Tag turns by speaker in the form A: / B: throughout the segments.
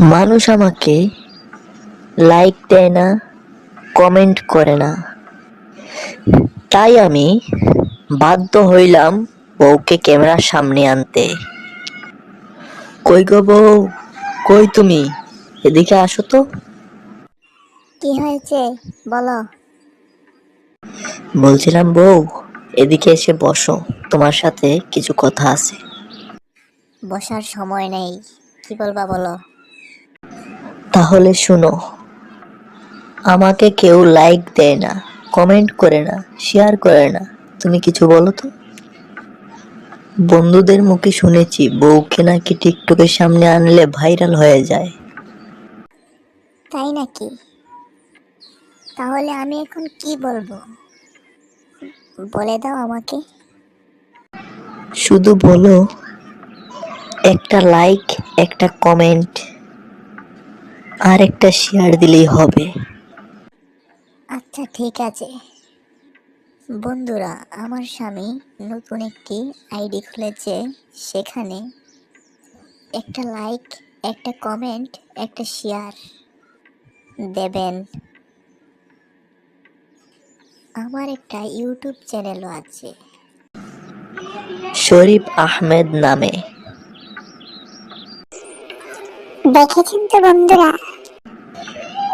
A: মানুষ আমাকে লাইক দেয় না কমেন্ট করে না। তাই আমি বাধ্য হইলাম বউকে ক্যামেরার সামনে আনতে। কই গো বউ? কই তুমি? এদিকে আসো তো।
B: কি হয়েছে? বলো।
A: বলছিলাম বউ এদিকে এসে বসো তোমার সাথে কিছু কথা আছে।
B: বসার সময় নেই। কি বলবা বলো?
A: তাহলে শুনো। আমাকে কেউ লাইক দেয় না কমেন্ট করে না শেয়ার করে না। তুমি কিছু বলো তো? বন্ধুদের মুখে শুনেছি বউকে নাকি টিকটকের সামনে আনলে ভাইরাল হয়ে যায়।
B: তাই নাকি? তাহলে আমি এখন কি বলব? বলে দাও আমাকে।
A: শুধু বলো একটা লাইক একটা কমেন্ট আর একটা শেয়ার দিলেই হবে।
B: আচ্ছা ঠিক আছে। বন্ধুরা আমার স্বামী নতুন একটি আইডি খুলেছে। সেখানে একটা লাইক একটা কমেন্ট একটা শেয়ার দেবেন। আমার একটা ইউটিউব চ্যানেলও আছে।
A: শরীফ আহমেদ নামে।
B: দেখেছেন তো বন্ধুরা।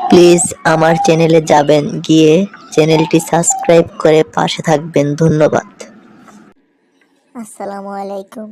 A: প্লিজ আমার চ্যানেলে যাবেন গিয়ে চ্যানেলটি সাবস্ক্রাইব করে পাশে থাকবেন। ধন্যবাদ।
B: আসসালামু আলাইকুম।